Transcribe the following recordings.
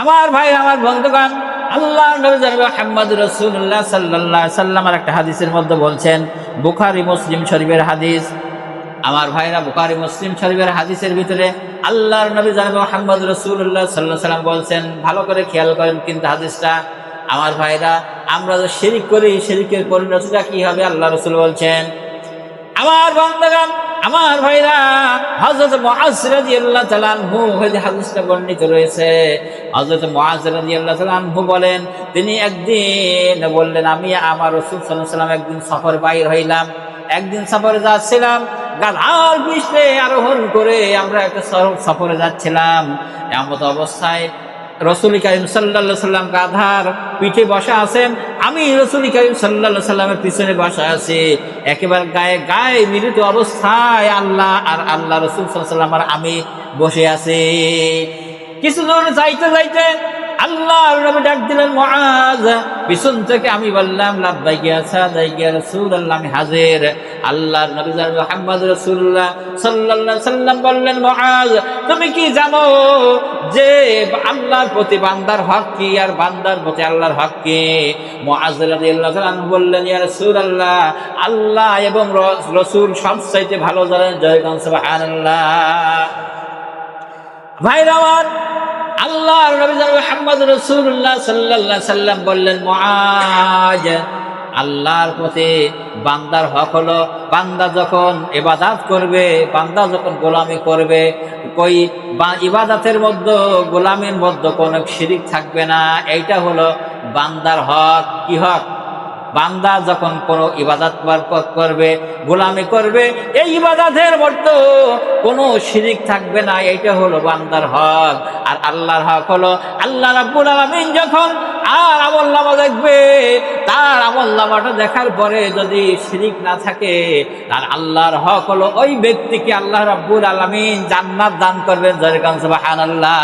আমার ভাই, আমার বন্ধুগণ, আল্লাহ নবী মুহাম্মদ রাসূলুল্লাহ সাল্লাল্লাহু আলাইহি সাল্লামের একটা হাদিসের মধ্যে বলছেন, বুখারি, মুসলিম শরীফের হাদিস। আমার ভাইরা বুখারী, মুসলিম শরীফের হাদিসের ভিতরে আল্লাহর নবী জনাব মুহাম্মদ রসুল্লাহ সাল্লাহ সাল্লাম বলছেন, ভালো করে খেয়াল করেন কিন্তু হাদিসটা। আমার ভাইরা, আমরা যে শিরিক করি, শিরিকের পরিণতিটা কি হবে? আল্লাহ রসুল বলছেন আমার বন্ধুগণ, আমার ভাইরা, হযরত মুআজ রাদিয়াল্লাহু তাআলা আনহু হইতে হাদিসটা বর্ণিত রয়েছে। হযরত মুআজ রাদিয়াল্লাহু তাআলা আনহু বলেন, তিনি একদিন বললেন, আমি আমার রাসূল আলাইহি সাল্লাম একদিন সফর বাইর হইলাম। একদিন সফরে যাচ্ছিলাম, গাধার পৃষ্ঠে আরোহণ করে আমরা একটা সফরে যাচ্ছিলাম। এমত অবস্থায় রসুল করিম সাল্লা সাল্লাম গাধার পিঠে বসা আছেন। আমি রসুল করিম সাল্লা সাল্লামের পিছনে বসা আছি। একেবারে গায়ে গায়ে মিলিত অবস্থায় আল্লাহ আর আল্লাহ রসুল সাল্লাম আর আমি বসে আছি। কিছু দূর যাইতে যাইতে আল্লাহ নবী ডাক দিলেন, মুআজ, পিছন থেকে আমি বললাম লাভ লাব্বাইকি আছা দাইকি রাসূলুল্লাহ, আমি হাজির। আল্লাহর নবী সাল্লাম বললেন তুমি কি জানো যে আল্লাহর প্রতি বান্দার হক কি আর বান্দার প্রতি আল্লাহর হক কি? বললেন, ইয়া আল্লাহ এবং রাসূল সবচাইতে ভালো জানেন জয়গান, সুবহানাল্লাহ। ভাইরা আমার আল্লাহ নবী সাল্লাম বললেন, মুআজ আল্লাহর প্রতি বান্দার হক হলো, বান্দা যখন এবাদাত করবে, বান্দা যখন গোলামি করবে কই বা- ইবাদাতের মধ্যে, গোলামের মধ্যে কোনো শিরিক থাকবে না। এইটা হলো বান্দার হক। কি হক? বান্দা যখন কোনো ইবাদত বরকত করবে, গোলামি করবে, এই ইবাদতের মধ্যে কোনো শিরিক থাকবে না, এইটা হলো বান্দার হক। আর আল্লাহর হক হলো আল্লাহ রাব্বুল আলামিন যখন আর আমল নামা দেখবে, তার আমল নামাটা দেখার পরে যদি শিরিক না থাকে, তার আল্লাহর হক হলো ওই ব্যক্তিকে আল্লাহ রাব্বুল আলামিন জান্নাত দান করবেন। জয়কান সুবহানাল্লাহ।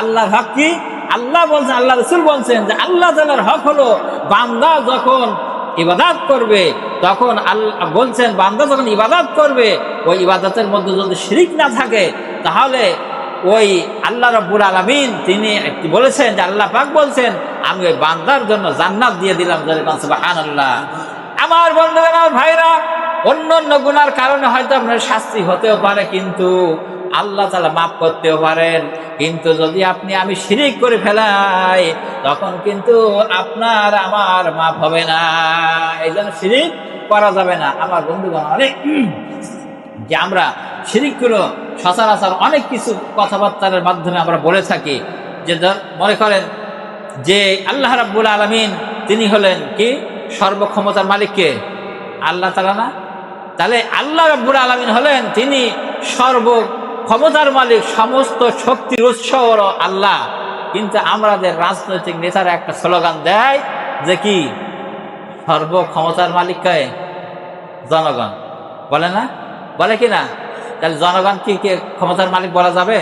আল্লাহর হক কি? আল্লাহ বলছেন, আল্লাহ রসুল বলছেন যে আল্লাহ তালার হক হলো বান্দা যখন ইবাদাত করবে, তখন আল্লাহ বলছেন বান্দা যখন ইবাদাত করবে, ওই ইবাদতের মধ্যে যদি শিরিক না থাকে, তাহলে ওই আল্লাহ রব্বুল আলমিন তিনি একটি বলেছেন যে আল্লাহ পাক বলছেন, আমি ওই বান্দার জন্য জান্নাত দিয়ে দিলাম আল্লাহ আমার বন্ধুগণ, আমার ভাইরা অন্য অন্য গুনার কারণে হয়তো আপনার শাস্তি হতেও পারে, কিন্তু আল্লাহ তালা মাফ করতেও পারেন। কিন্তু যদি আপনি আমি শিরিক করে ফেলাই, তখন কিন্তু আপনার, আমার মাফ হবে না। এই জন্য শিরিক করা যাবে না। আমার বন্ধুগণ অনেক, যে আমরা শিরিকগুলো সচরাচর অনেক কিছু কথাবার্তার মাধ্যমে আমরা বলে থাকি। যে মনে করেন যে আল্লাহ রাব্বুল আলমিন, তিনি হলেন কি? সর্বক্ষমতার মালিককে আল্লাহ তালা না? তাহলে আল্লাহ রাব্বুল আলমিন হলেন, তিনি সর্ব ক্ষমতার মালিক সমস্ত শক্তির উৎস হলো আল্লাহ। কিন্তু আমাদের রাজনৈতিক নেতারা একটা স্লোগান দেয় যে কি? সর্ব ক্ষমতার মালিক কে? জনগণ। বলে না? বলে কি না? তাহলে জনগণ কি, কে ক্ষমতার মালিক বলা যাবে?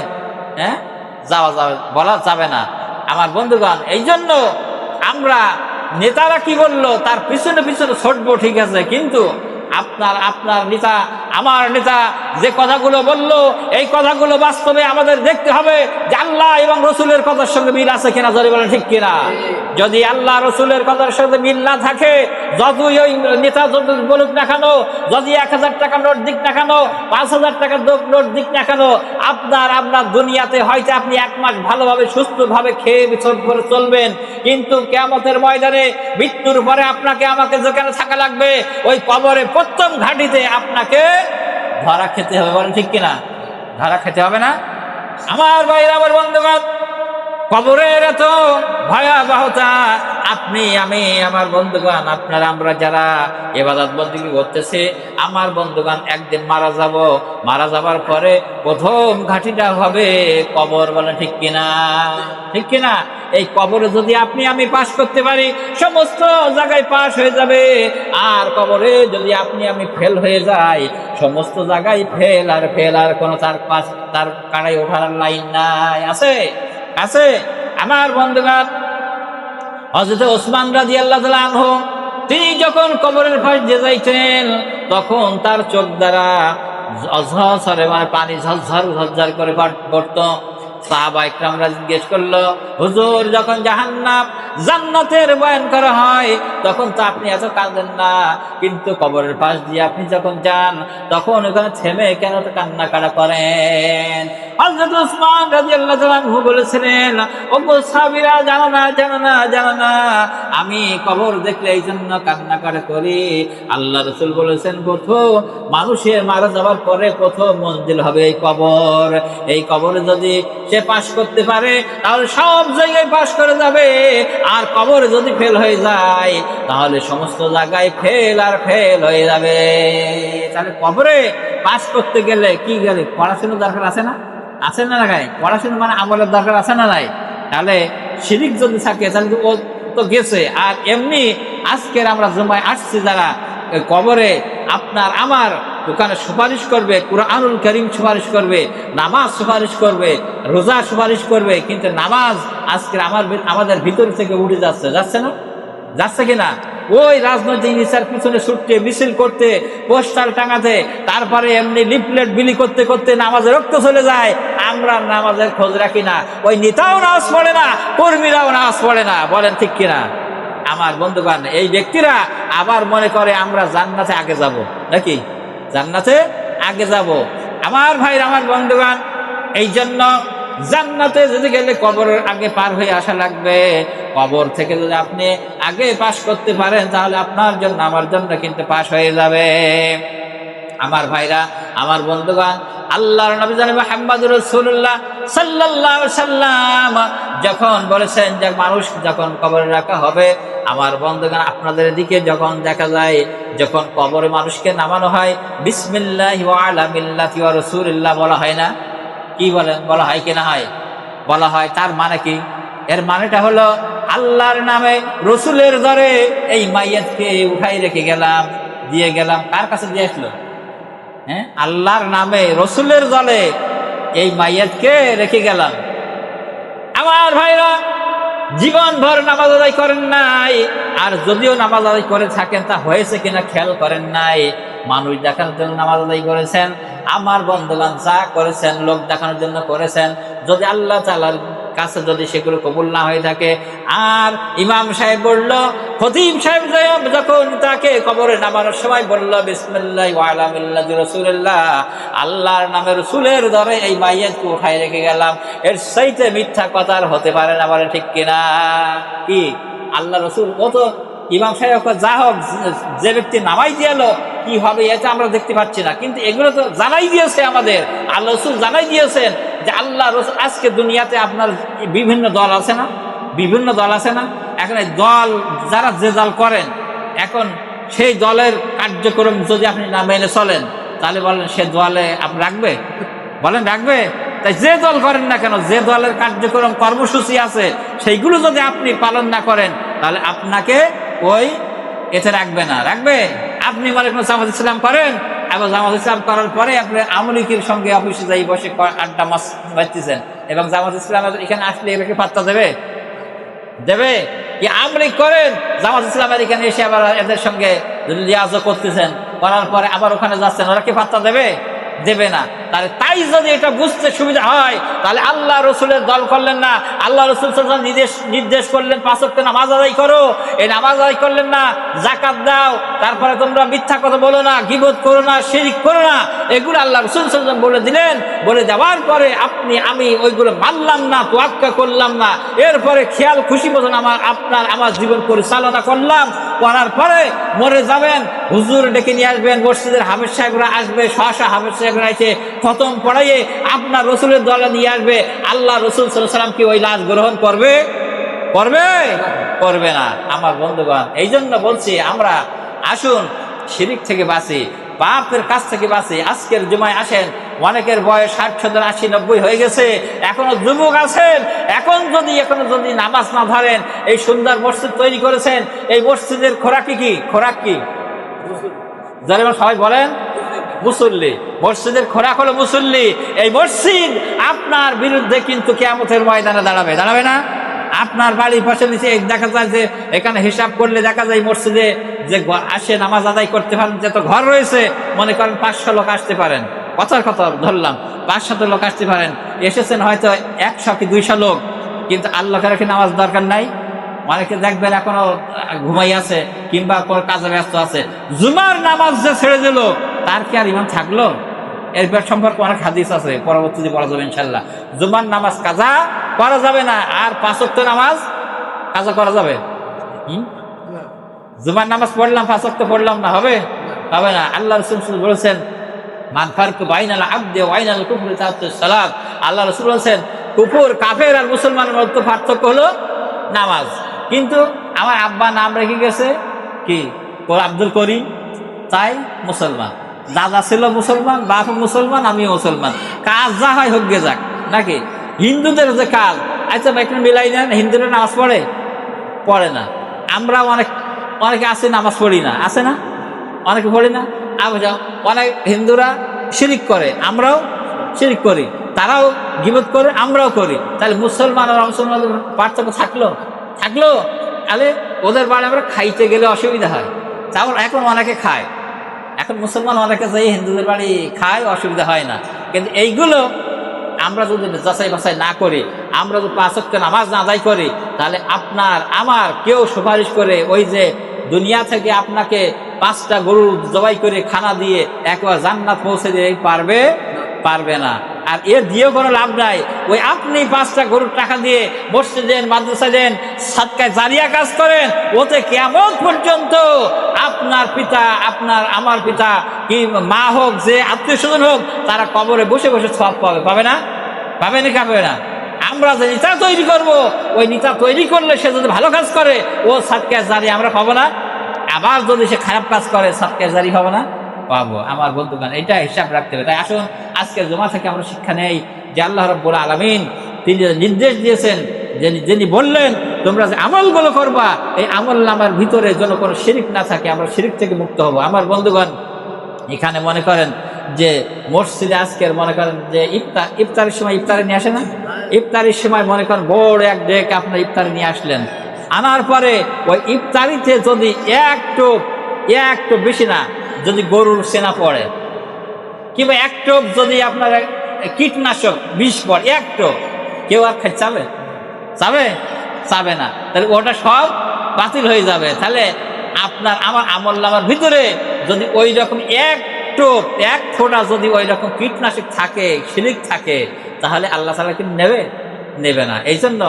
হ্যাঁ? যাওয়া যাবে, বলা যাবে না। আমার বন্ধুগণ এই জন্য আমরা নেতারা কি বলল? তার পিছনে পিছনে ছুটবো ঠিক আছে, কিন্তু আপনার আপনার নেতা আমার নেতা যে কথাগুলো বলল, এই কথাগুলো বাস্তবে আমাদের দেখতে হবে যে আল্লাহ এবং রসুলের কথার সঙ্গে মিল আছে কিনা যদি বলেন ঠিক কিনা? যদি আল্লাহ রসুলের কথার সঙ্গে মিল না থাকে, যতই ওই নেতা যত বলুক না কেন, যদি এক হাজার টাকা নোট দিক না কেন, পাঁচ হাজার টাকার দো- নোট দিক না কেন, আপনার আপনার দুনিয়াতে হয়তো আপনি এক মাস ভালোভাবে, সুস্থভাবে খেয়ে বিচর করে চলবেন, কিন্তু কেমতের ময়দানে মৃত্যুর পরে আপনাকে আমাকে যেখানে থাকা লাগবে, ওই কবরে প্রথম ঘাটিতে আপনাকে ধরা খেতে হবে বলেন ঠিক কিনা? ধরা খেতে হবে না? আমার বাইরে আমার বন্ধুগণ, কবরের এত ভয়াবহতা, আপনি, আমি, আমার বন্ধুগণ, আপনারা আমরা যারা এবাদত বন্দী করতেছে, আমার বন্ধুগণ একদিন মারা যাব। মারা যাবার পরে প্রথম ঘাটিটা হবে কবর বলে ঠিক কিনা? ঠিক কিনা? এই কবরে যদি আপনি, আমি পাশ করতে পারি, সমস্ত জায়গায় পাশ হয়ে যাবে। আর কবরে যদি আপনি, আমি ফেল হয়ে যাই সমস্ত জায়গায় ফেল আর ফেল আর কোনো তার পাশ, তার কাড়াই ওঠার লাইন নাই। আছে? আছে? আমার বন্ধুগণ হজরত ওসমান রাজি আল্লাহ আনহ, তিনি যখন কবরের ফাঁস দিয়ে যাইতেন, তখন তার চোখ দ্বারা ঝরঝরে মানে পানি ঝরঝর ঝরঝর করে পড়তো। জিজ্ঞেস করল, হুজুর, যখন জাহান্নাম জান্নাতের বয়ান করা হয়, তখন তো আপনি এত কাঁদেন না। কিন্তু কবরের পাশ দিয়ে আপনি যখন যান, তখন ওখানে থেমে কেন তো কান্না কাটা করেন বলেছিলেন জানো না জানো না জানো না। আমি কবর দেখলে এই জন্য কান্না কাটা করি। আল্লাহ রাসূল বলেছেন, প্রথম মানুষের মারা যাওয়ার পরে প্রথম মঞ্জিল হবে এই কবর। এই কবরে যদি সে পাশ করতে পারে, তাহলে সব জায়গায় পাশ করে যাবে। আর কবরে যদি ফেল হয়ে যায়, তাহলে সমস্ত জায়গায় ফেল আর ফেল হয়ে যাবে। তাহলে কবরে পাশ করতে গেলে কি গেলে? পড়াশোনার দরকার আছে না? আছে না না গায়ে পড়াশোনা মানে আমলের দরকার আছে না নাই? তাহলে শিরিক যদি থাকে, তাহলে ও তো গেছে। আর এমনি আজকের আমরা জমায় আসছি যারা কবরে আপনার, আমার ওখানে সুপারিশ করবে, কুরআনুল করিম সুপারিশ করবে, নামাজ সুপারিশ করবে, রোজা সুপারিশ করবে, কিন্তু নামাজ আজকে আমার আমাদের ভিতর থেকে উঠে যাচ্ছে যাচ্ছে না? যাচ্ছে কিনা ওই রাজনৈতিক নিচার পিছনে ছুটতে মিছিল করতে পোস্টার টাঙাতে, তারপরে এমনি লিফলেট বিলি করতে করতে নামাজের রক্ত চলে যায়, আমরা নামাজের খোঁজ রাখি না। ওই নেতাও নামাজ পড়ে না, কর্মীরাও নামাজ পড়ে না, বলেন ঠিক কিনা আমার বন্ধুবান এই ব্যক্তিরা আবার মনে করে আমরা জান্নাতে আগে যাব, নাকি? জান্নাতে আগে যাব। আমার ভাই আমার বন্ধুবান এই জন্য জান্নাতে যদি গেলে কবরের আগে পার হয়ে আসা লাগবে। কবর থেকে যদি আপনি আগে পাশ করতে পারেন, তাহলে আপনার জন্য, আমার জন্য কিন্তু পাশ হয়ে যাবে। আমার ভাইরা, আমার বন্ধুগণ, আল্লাহর নবী জানেন মুহাম্মদুর রাসূলুল্লাহ সাল্লাল্লাহু সাল্লাম যখন বলেছেন যে মানুষ যখন কবরে রাখা হবে আমার বন্ধুগণ, আপনাদের দিকে যখন দেখা যায়, যখন কবরে মানুষকে নামানো হয়, বিসমিল্লাহি বলা হয় না? কি বলেন? বলা হয় কি না হয়? বলা হয় তার মানে কি? এর মানেটা হলো আল্লাহর নামে রসুলের দরে এই মাইয়াতকে উঠাই রেখে গেলাম, দিয়ে গেলাম। কার কাছে দিয়ে আসলো? হ্যাঁ? আল্লাহর নামে রসুলের দলে এই মাইয়াতকে রেখে গেলাম। আমার ভাইরা জীবন ভর নামাজ আদায় করেন নাই। আর যদিও নামাজ আদায় করে থাকেন, তা হয়েছে কিনা খেয়াল করেন নাই। মানুষ দেখানোর জন্য নামাজ আদায় করেছেন, আমার বন্ধুবান যা করেছেন, লোক দেখানোর জন্য করেছেন। যদি আল্লাহ তালার কাছে যদি সেগুলো কবুল না হয়ে থাকে, আর ইমাম সাহেব বলল খতিম সাহেব যে- যখন তাকে কবরে নামানোর সময় বলল, বিসমিল্লাহ ওয়ালামিল্লাহ রসুল্লাহ আল্লাহর নামে রসুলের দরে এই মাইয়াতকে উঠাই রেখে গেলাম। এর সাইতে মিথ্যা কথা আর হতে পারে না বলে ঠিক কিনা? কি? আল্লাহ রসুল কত? ইমাম সাহেব যা হোক, যে ব্যক্তি নামাই দিয়ালো, কি হবে এটা আমরা দেখতে পাচ্ছি না। কিন্তু এগুলো তো জানাই দিয়েছে আমাদের। আল্লাহ রসুল জানাই দিয়েছেন যে আল্লাহ রসুল, আজকে দুনিয়াতে আপনার বিভিন্ন দল আছে না? বিভিন্ন দল আছে না? এখন এই দল যারা যে দল করেন, এখন সেই দলের কার্যক্রম যদি আপনি না মেনে চলেন, তাহলে বলেন সে দলে আপনি রাখবে? বলেন রাখবে? তাই যে দল করেন না কেন, যে দলের কার্যক্রম কর্মসূচি আছে, সেইগুলো যদি আপনি পালন না করেন, তাহলে আপনাকে ওই এতে রাখবে না। রাখবে? আপনি মনে জামাত ইসলাম করেন এবং জামাত ইসলাম করার পরে আপনি আমলিকের সঙ্গে অফিসে যাই বসে আড্ডা মাস মারতেছেন এবং জামাত ইসলাম এখানে আসলে এটাকে পাত্তা দেবে? দেবে? কি আমলিক করেন? জামাত ইসলামের এখানে এসে আবার এদের সঙ্গে রিয়াজও করতেছেন। করার পরে আবার ওখানে যাচ্ছেন। ওরা কি পাত্তা দেবে? দেবে না। তাহলে তাই যদি এটা বুঝতে সুবিধা হয়, তাহলে আল্লাহ রসুলের দল করলেন না। আল্লাহ রসুল নির্দেশ নির্দেশ করলেন পাঁচক্য নামাজ আদায় করো। এই নামাজ আদায় করলেন না জাকাত দাও। তারপরে তোমরা মিথ্যা কথা বলো না, গিবত করো না, শিরিক করো না। এগুলো আল্লাহ রসুল সাল্লাম বলে দিলেন। বলে দেওয়ার পরে আপনি, আমি ওইগুলো মানলাম না, তোয়াক্কা করলাম না। এরপরে খেয়াল, খুশি মতন আমার, আপনার, আমার জীবন পরিচালনা করলাম। করার পরে মরে যাবেন, হুজুর ডেকে নিয়ে আসবেন, মসজিদের হাফেজ সাহেবরা আসবে, শশা হাফেজ সাহেবরা খতম পড়াইয়ে আপনার রসুলের দলে নিয়ে আসবে। আল্লাহ রসুল সাল্লাম কি ওই লাশ গ্রহণ করবে? করবে? করবে না। আমার বন্ধুগণ এই জন্য বলছি আমরা, আসুন, শিরিক থেকে বাঁচি, বাপের কাছ থেকে বাঁচি। আজকের জুমায় আসেন, অনেকের বয়স ষাট, সত্তর, আশি, নব্বই হয়ে গেছে, এখনও যুবক আছেন। এখন যদি, এখনও যদি নামাজ না ধরেন, এই সুন্দর মসজিদ তৈরি করেছেন, এই মসজিদের খোরাকি কি খোরাক কি? সবাই বলেন। মুসল্লি, মসজিদের খোরাক হলো মুসল্লি। এই মসজিদ আপনার বিরুদ্ধে কিন্তু কেয়ামতের ময়দানে দাঁড়াবে। দাঁড়াবে না? আপনার বাড়ির পাশে নিচে দেখা যায় যে এখানে হিসাব করলে দেখা যায় মসজিদে যে আসে নামাজ আদায় করতে পারেন, যে তো ঘর রয়েছে, মনে করেন পাঁচশো লোক আসতে পারেন। কথার কথা ধরলাম, পাঁচশত লোক আসতে পারেন। এসেছেন হয়তো একশো কি দুইশো লোক, কিন্তু আল্লাহ আল্লাহকে রেখে নামাজ দরকার নাই। অনেকে দেখবেন এখনও ঘুমাই আছে, কিংবা কোনো কাজে ব্যস্ত আছে। জুমার নামাজ যে ছেড়ে দিল তার কি আর ইমান থাকল? এর ব্যাপার সম্পর্কে অনেক হাদিস আছে, পরবর্তীতে পড়া যাবে ইনশাল্লাহ জুমার নামাজ কাজা করা যাবে না, আর পাঁচক্ত নামাজ কাজা করা যাবে? হুম? জুমার নামাজ পড়লাম পাঁচক্ত পড়লাম না, হবে? হবে না। আল্লাহ রসুল বলেছেন, মান ফারকু বাইনাল আব্দে ওয়াইনাল কুফরি সালাত। আল্লাহ রসুল বলেছেন, কুফুর, কাফের আর মুসলমানের মধ্যে পার্থক্য হলো নামাজ। কিন্তু আমার আব্বা নাম রেখে গেছে কি? আব্দুল করিম, তাই মুসলমান। দাদা ছিল মুসলমান, বাপ মুসলমান আমি মুসলমান। কাজ যা হয় হোক গে যাক, নাকি? হিন্দুদের যে কাজ আচ্ছা একটু মিলাই নেন, হিন্দুরা নামাজ পড়ে? পড়ে না। আমরা অনেক, অনেকে আছে নামাজ পড়ি না, আছে না? অনেকে পড়ি না? আমি যাও অনেক হিন্দুরা শিরিক করে, আমরাও শিরিক করি। তারাও গিবত করে, আমরাও করি। তাহলে মুসলমান আর মুসলমানদের পার্থক্য থাকল? থাকল? তাহলে ওদের বাড়ি আমরা খাইতে গেলে অসুবিধা হয়। তাও এখন অনেকে খায়। এখন মুসলমান অনেকে যে হিন্দুদের বাড়ি খায় অসুবিধা হয় না। কিন্তু এইগুলো আমরা যদি যাচাই বাছাই না করি, আমরা যদি পাঁচককে নামাজ না আদায় করি, তাহলে আপনার, আমার কেউ সুপারিশ করে ওই যে দুনিয়া থেকে আপনাকে পাঁচটা গরু জবাই করে খানা দিয়ে একবার জান্নাত পৌঁছে দিয়ে পারবে? পারবে না। আর এর দিয়েও কোনো লাভ নাই। ওই আপনি পাঁচটা গরুর টাকা দিয়ে মসজিদ দেন, মাদ্রাসা দেন সাতকায় জারিয়া কাজ করেন, ওতে কেমন পর্যন্ত আপনার পিতা, আপনার আমার পিতা, কি মা হোক, যে আত্মীয় স্বজন হোক, তারা কবরে বসে বসে সব পাবে পাবে না? পাবে না পাবে না? আমরা যে নিতা তৈরি করব, ওই নিতা তৈরি করলে সে যদি ভালো কাজ করে, ও সাতকায় জারি আমরা পাবো না? আবার যদি সে খারাপ কাজ করে সাতকায় জারি পাবো না? পাবো। আমার বন্ধুগান এটা হিসাব রাখতে হবে। তাই আসুন আজকে জমা থেকে আমরা শিক্ষা নেই যে আল্লাহ রব্বুল আলমিন তিনি নির্দেশ দিয়েছেন, যিনি যিনি বললেন, তোমরা যে আমলগুলো করবা, এই আমল নামার ভিতরে যেন কোনো শিরিক না থাকে, আমরা শিরিক থেকে মুক্ত হব। আমার বন্ধুগণ, এখানে মনে করেন যে মসজিদে আজকের মনে করেন যে ইফতার ইফতারের সময় ইফতারে নিয়ে আসে না? ইফতারির সময় মনে করেন বড় এক ডেক আপনার ইফতারি নিয়ে আসলেন। আনার পরে ওই ইফতারিতে যদি একটু একটু বেশি না, যদি গরুর সেনা পড়ে কিংবা এক টোপ যদি আপনার কীটনাশক বিষ পড়ে, এক টোপ, কেউ আর খাই চাবে? চাবে? চাবে না। তাহলে ওটা সব বাতিল হয়ে যাবে। তাহলে আপনার আমার আমল নামার ভিতরে যদি ওই রকম এক টোপ, এক ফোটা যদি ওই রকম কীটনাশক থাকে সিলিক থাকে, তাহলে আল্লাহ তালা কিন্তু নেবে? নেবে না। এই জন্য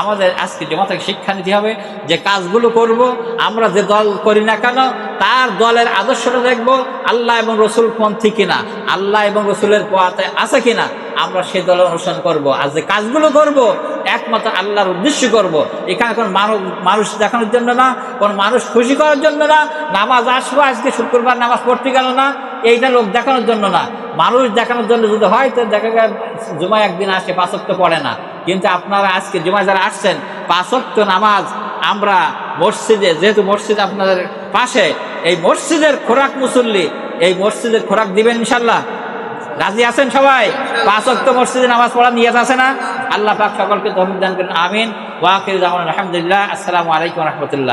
আমাদের আজকে জমা থেকে শিক্ষা নিতে হবে যে কাজগুলো করব, আমরা যে দল করি না কেন, তার দলের আদর্শটা দেখব, আল্লাহ এবং রসুল পন্থী কিনা, আল্লাহ এবং রসুলের পথে আছে কিনা, আমরা সেই দলের অনুসরণ করব। আর যে কাজগুলো করব, একমাত্র আল্লাহর উদ্দেশ্য করব। এখানে কোন মানুষ মানুষ দেখানোর জন্য না, কোন মানুষ খুশি করার জন্য না, নামাজ আসব আজকে শুক্রবার নামাজ পড়তে গেল না এইটা লোক দেখানোর জন্য না। মানুষ দেখানোর জন্য যদি হয়, তো দেখা যায় জুমা একদিন আসে পাঁচক্ত পড়ে না। কিন্তু আপনারা আজকে জুমায় যারা আসছেন পাঁচক্ত নামাজ আমরা মসজিদে, যেহেতু মসজিদ আপনাদের পাশে, এই মসজিদের খোরাক মুসল্লি, এই মসজিদের খোরাক দিবেন ইনশাল্লাহ রাজি আছেন সবাই? পাঁচ অক্ট মসজিদে নামাজ পড়া নিয়ে আছে না? আল্লাহ পাক সকলকে ধর্ম দান করেন, আমিন। ওয়াকির আলহামদুলিল্লাহ। আসসালামু আলাইকুম রহমতুল্লাহ।